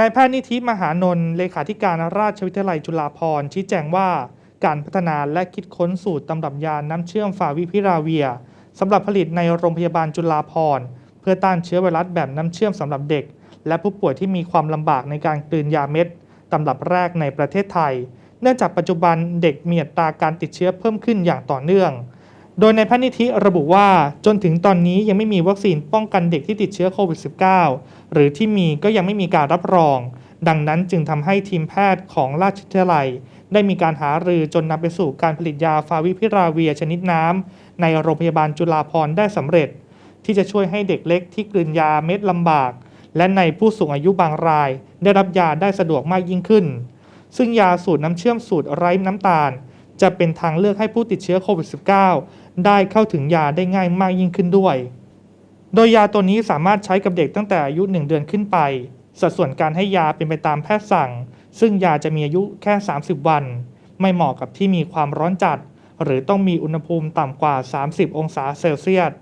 นายแพทย์นิธิมหานนท์เลขาธิการราชวิทยาลัยจุฬาภรณ์ชี้แจงว่า การพัฒนาและคิดค้นสูตรตำรับยาน้ำเชื่อมฟาวิพิราเวียสำหรับผลิตในโรงพยาบาลจุฬาภรณ์เพื่อต้านเชื้อไวรัสแบบน้ำเชื่อมสำหรับเด็ก และผู้ป่วยที่มีความลำบากในการกลืนยาเม็ดตำรับแรกในประเทศไทย เนื่องจากปัจจุบันเด็กมีอัตราการติดเชื้อเพิ่มขึ้นอย่างต่อเนื่อง โดยในแพทย์นิธิระบุว่าจนถึงตอนนี้ยังไม่มีวัคซีนป้องกันเด็กที่ติดเชื้อโควิด -19 หรือที่มีก็ยังไม่มีการรับรอง ดังนั้นจึงทำให้ทีมแพทย์ของราชวิทยาลัย ได้มีการหารือจนนำไปสู่การผลิตยาฟาวิพิราเวียชนิดน้ำในโรงพยาบาลจุฬาภรณ์ได้สำเร็จ ที่จะช่วยให้เด็กเล็กที่กลืนยาเม็ดลำบาก และในผู้สูงอายุบางราย ได้รับยาได้สะดวกมากยิ่งขึ้น ซึ่งยาสูตรน้ำเชื่อมสูตรไร้น้ำตาล จะเป็นทางเลือกให้ผู้ติดเชื้อโควิด -19 ได้เข้าถึงยาได้ง่ายมากยิ่งขึ้นด้วย โดยยาตัวนี้สามารถใช้กับเด็กตั้งแต่อายุ 1 เดือนขึ้นไป สัดส่วนการให้ยาเป็นไปตามแพทย์สั่ง ซึ่งยาจะมีอายุแค่ 30 วัน ไม่เหมาะกับที่มีความร้อนจัด หรือต้องมีอุณหภูมิต่ำกว่า 30 องศาเซลเซียส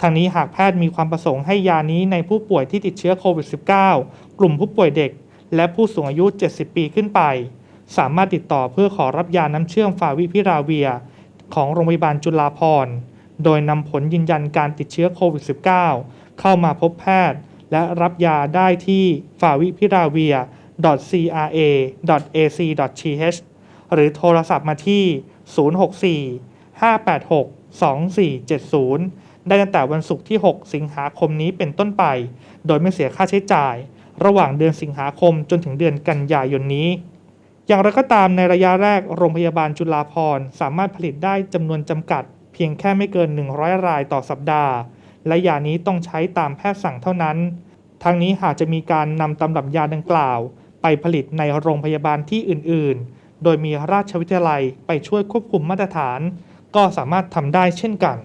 ทางนี้หากแพทย์มีความประสงค์ให้ยานี้ในผู้ป่วยที่ติดเชื้อโควิด -19 กลุ่มผู้ป่วยเด็ก และผู้สูงอายุ 70 ปีขึ้นไป สามารถติดต่อเพื่อขอรับยาน้ำเชื่อมฟาวิพิราเวีย ของโรงพยาบาลจุฬาภรณ์โดยนำผลยืนยันการติดเชื้อโควิด -19 เข้ามาพบแพทย์ และรับยาได้ที่ favipiravir.cara.ac.th หรือโทรศัพท์มาที่ 064 586 2470 ได้ตั้งแต่วันศุกร์ที่ 6 สิงหาคมนี้เป็นต้นไป โดยไม่เสียค่าใช้จ่าย ระหว่างเดือนสิงหาคมจนถึงเดือนกันยายนนี้ อย่างไรก็ตามในระยะแรกโรงพยาบาลจุฬาภรณ์สามารถผลิตได้จำนวนจำกัด เพียงแค่ไม่เกิน 100 รายต่อสัปดาห์ และยานี้ต้องใช้ตามแพทย์สั่งเท่านั้น ทั้งนี้หากจะมีการนำตำรับยาดังกล่าว ไปผลิตในโรงพยาบาลที่อื่น ๆ โดยมีราชวิทยาลัยไปช่วยควบคุมมาตรฐาน ก็สามารถทำได้เช่นกัน